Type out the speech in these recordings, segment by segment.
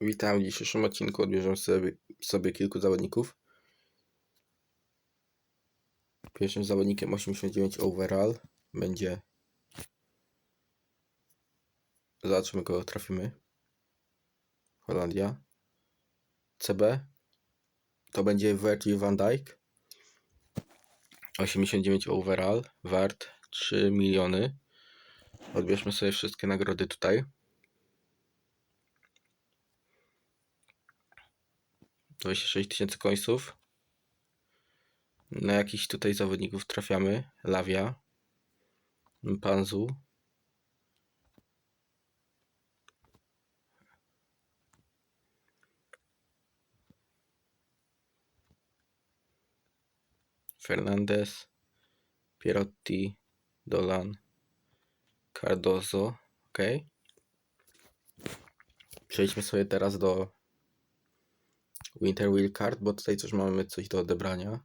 Witam w dzisiejszym odcinku. Odbierzemy sobie, sobie kilku zawodników. Pierwszym zawodnikiem 89 overall będzie. Zobaczymy kogo trafimy. Holandia. CB. To będzie Virgil van Dijk. 89 overall. Wart 3 miliony. Odbierzmy sobie wszystkie nagrody tutaj. 26 tysięcy końców. Na jakichś tutaj zawodników trafiamy. Lawia. Panzu. Fernandez. Pierotti. Dolan. Cardozo. Ok. Przejdźmy sobie teraz do Winter Wheel Card, bo tutaj też mamy coś do odebrania.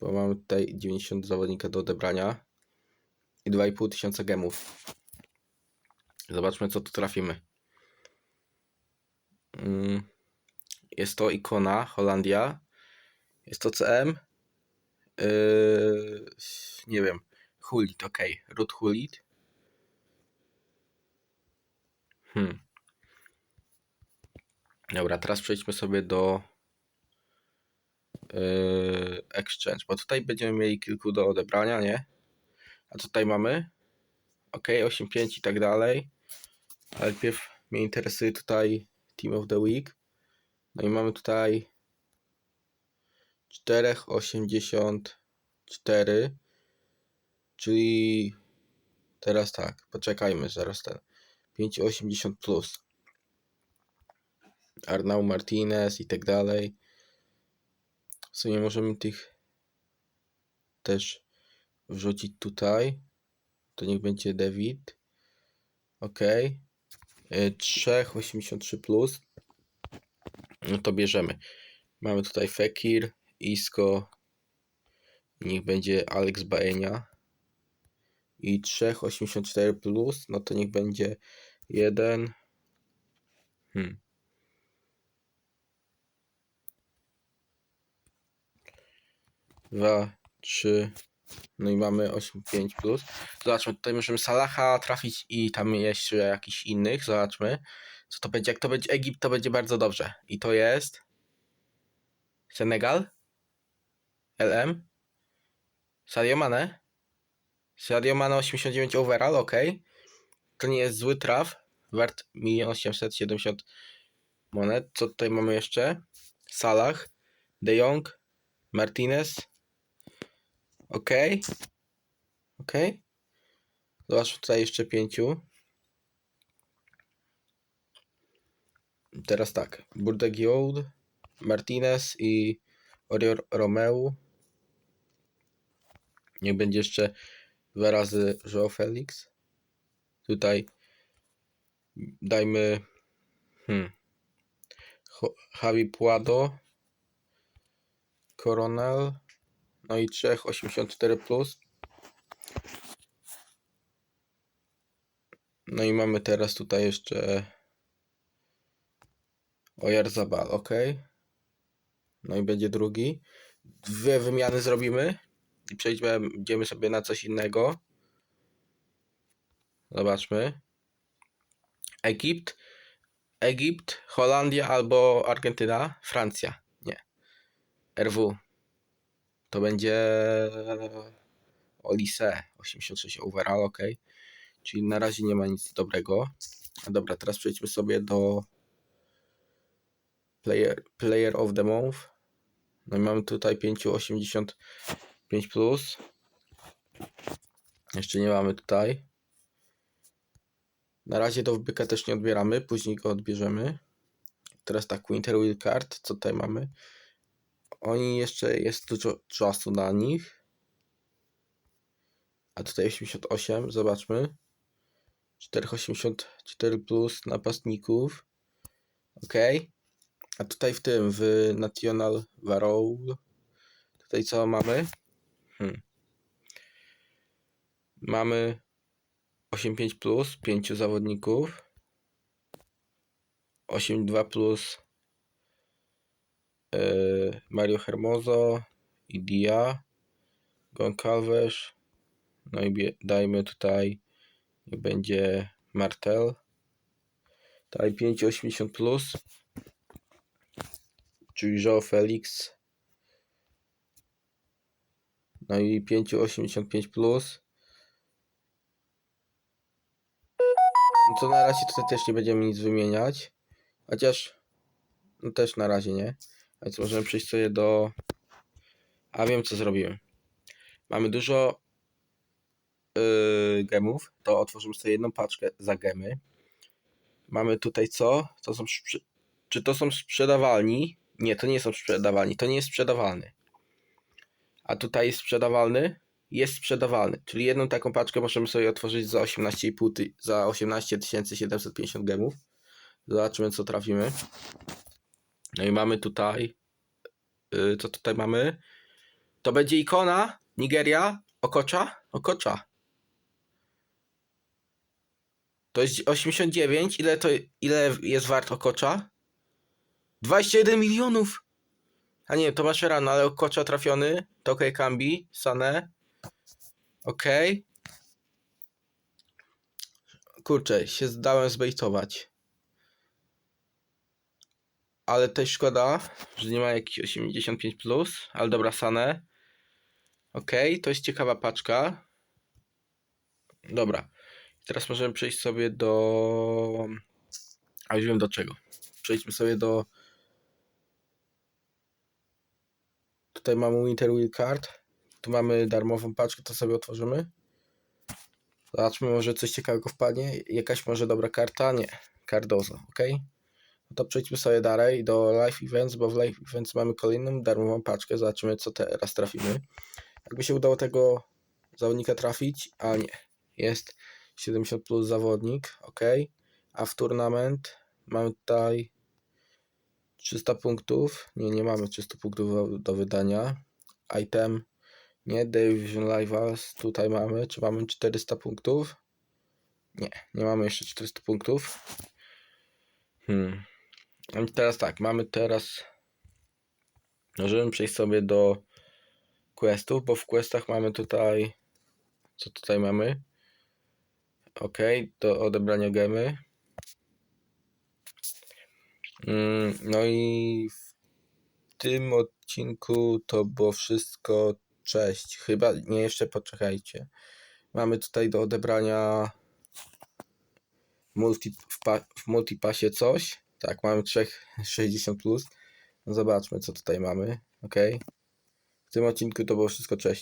Bo mamy tutaj 90 zawodnika do odebrania i 2,5 tysiąca gemów. Zobaczmy, co tu trafimy. Mm, Jest to ikona Holandia. Jest to CM. Yy, nie wiem. Hulit, ok. Root Hulit. Hmm. Dobra, teraz przejdźmy sobie do yy, Exchange, bo tutaj będziemy mieli kilku do odebrania, nie? A tutaj mamy? Ok, 8.5 i tak dalej. Ale najpierw mnie interesuje tutaj Team of the Week. No i mamy tutaj 4,84 czyli teraz tak, poczekajmy, zaraz ten 5,80 plus. Arnau Martinez i tak dalej. W sumie możemy tych też wrzucić tutaj. To niech będzie David. Ok. 3,83 plus. No to bierzemy. Mamy tutaj Fekir, Isco. Niech będzie Alex Baenia. I 3,84 plus. No to niech będzie jeden. Hmm. Dwa, trzy, no i mamy 8,5 plus. Zobaczmy, tutaj możemy Salaha trafić i tam jeszcze jakichś innych. Zobaczmy, co to będzie. Jak to będzie Egipt, to będzie bardzo dobrze. I to jest Senegal, LM, Sadio Mane, Sadio Mane 89 overall, ok. To nie jest zły traf, wart 1 870 monet. Co tutaj mamy jeszcze? Salah, De Jong, Martinez, Ok. Ok. Zobacz tutaj jeszcze pięciu. Teraz tak. Burdegioud, Martinez i Orior Romeu. Niech będzie jeszcze dwa razy João Felix. Tutaj dajmy hmm, Javi Puado, Coronel, no i 3,84 plus. No i mamy teraz tutaj jeszcze Ojarzabal, ok. No i będzie drugi. Dwie wymiany zrobimy i przejdźmy, idziemy sobie na coś innego. Zobaczmy. Egipt, Egipt, Holandia albo Argentyna, Francja. Nie. RW. To będzie Olise 86 overall, ok. Czyli na razie nie ma nic dobrego. Dobra, teraz przejdźmy sobie do player, player of the month. No i mamy tutaj 5,85 plus. Jeszcze nie mamy tutaj. Na razie do wbyka też nie odbieramy, później go odbierzemy. Teraz tak, Winter Wheel Card, co tutaj mamy? Oni jeszcze jest dużo czasu na nich. A tutaj 88, zobaczmy. 4,84 plus napastników. Ok. A tutaj w tym, w National Varrow. Tutaj co mamy? Hmm. Mamy 8,5 plus, 5 zawodników. 8.2 plus yy, Mario Hermoso i Dia, Goncalves, no i dajmy tutaj, będzie Martel, tutaj 5.80 plus, czyli Joe Felix, no i 5.85 plus. No to na razie tutaj też nie będziemy nic wymieniać. Chociaż no też na razie nie. Więc możemy przejść sobie do. A wiem co zrobimy. Mamy dużo yy, gemów. To otworzymy sobie jedną paczkę za gemy. Mamy tutaj co? To są Czy to są sprzedawalni? Nie, to nie są sprzedawalni. To nie jest sprzedawalny. A tutaj jest sprzedawalny? Jest sprzedawalny. Czyli jedną taką paczkę możemy sobie otworzyć za 18,5 ty- za 18 750 gemów. Zobaczymy co trafimy. No i mamy tutaj. Yy, co tutaj mamy? To będzie ikona Nigeria. Okocza? Okocza. To jest 89. Ile to ile jest wart Okocza? 21 milionów. A nie, to masz rano, ale Okocza trafiony. Tokaj Kambi, Sane. Okej. Kurczę, się zdałem zbejtować. Ale też szkoda, że nie ma jakichś 85 plus, ale dobra, Sane. Okej, to jest ciekawa paczka. Dobra. Teraz możemy przejść sobie do. A już wiem do czego. Przejdźmy sobie do. Tutaj mamy Winter Wheel Card. Tu mamy darmową paczkę, to sobie otworzymy. Zobaczmy, może coś ciekawego wpadnie. Jakaś może dobra karta? Nie. Cardozo, ok? To przejdźmy sobie dalej do Live Events, bo w Live Events mamy kolejną darmową paczkę. Zobaczymy, co teraz trafimy. Jakby się udało tego zawodnika trafić, a nie. Jest 70 plus zawodnik, ok. A w turnament mamy tutaj 300 punktów. Nie, nie mamy 300 punktów do, wydania. Item, nie. Division Rivals tutaj mamy. Czy mamy 400 punktów? Nie, nie mamy jeszcze 400 punktów. Hmm. Teraz tak, mamy teraz. Możemy przejść sobie do questów, bo w questach mamy tutaj. Co tutaj mamy? Ok, do odebrania gemy. Mm, No i w tym odcinku to było wszystko. Cześć. Chyba nie jeszcze poczekajcie. Mamy tutaj do odebrania multi, w, w multipasie coś. Tak, mamy 360 plus. No zobaczmy co tutaj mamy. Ok. W tym odcinku to było wszystko. Cześć.